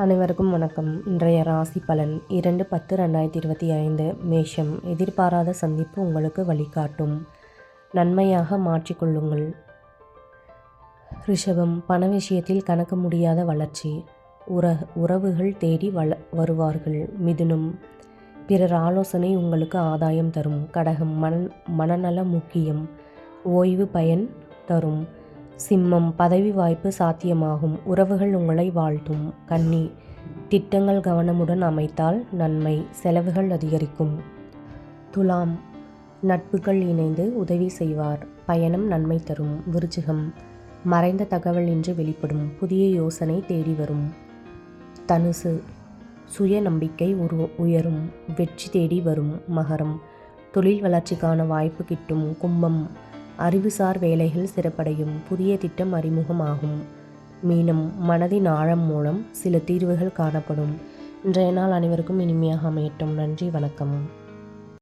அனைவருக்கும் வணக்கம். இன்றைய ராசி பலன் இரண்டு பத்து ரெண்டாயிரத்தி இருபத்தி ஐந்து மேஷம். எதிர்பாராத சந்திப்பு உங்களுக்கு வழிகாட்டும். நன்மையாக மாற்றிக்கொள்ளுங்கள் ரிஷபம் பண விஷயத்தில் கணக்க முடியாத வளர்ச்சி. உற உறவுகள் தேடி வள வருவார்கள். மிதுனம் பிறர் ஆலோசனை உங்களுக்கு ஆதாயம் தரும். கடகம் மன மனநல முக்கியம். ஓய்வு பயன் தரும். சிம்மம் பதவி வாய்ப்பு சாத்தியமாகும். உறவுகள் உங்களை வாழ்த்தும். கன்னி திட்டங்கள் கவனமுடன் அமைத்தால் நன்மை செலவுகள் அதிகரிக்கும். துலாம் நட்புகள் இணைந்து உதவி செய்வார். பயணம் நன்மை தரும். விருச்சிகம் மறைந்த தகவல் இன்று வெளிப்படும். புதிய யோசனை தேடி வரும். தனுசு சுய நம்பிக்கை உரு உயரும். வெற்றி தேடி வரும். மகரம் தொழில் வளர்ச்சிக்கான வாய்ப்பு கிட்டும். கும்பம் அறிவுசார் வேலைகள் சிறப்படையும் புதிய திட்டம் அறிமுகமாகும். மீனம் மனதின் ஆழம் மூலம் சில தீர்வுகள் காணப்படும். இன்றைய நாள் அனைவருக்கும் இனிமையாக அமையட்டும். நன்றி வணக்கம்.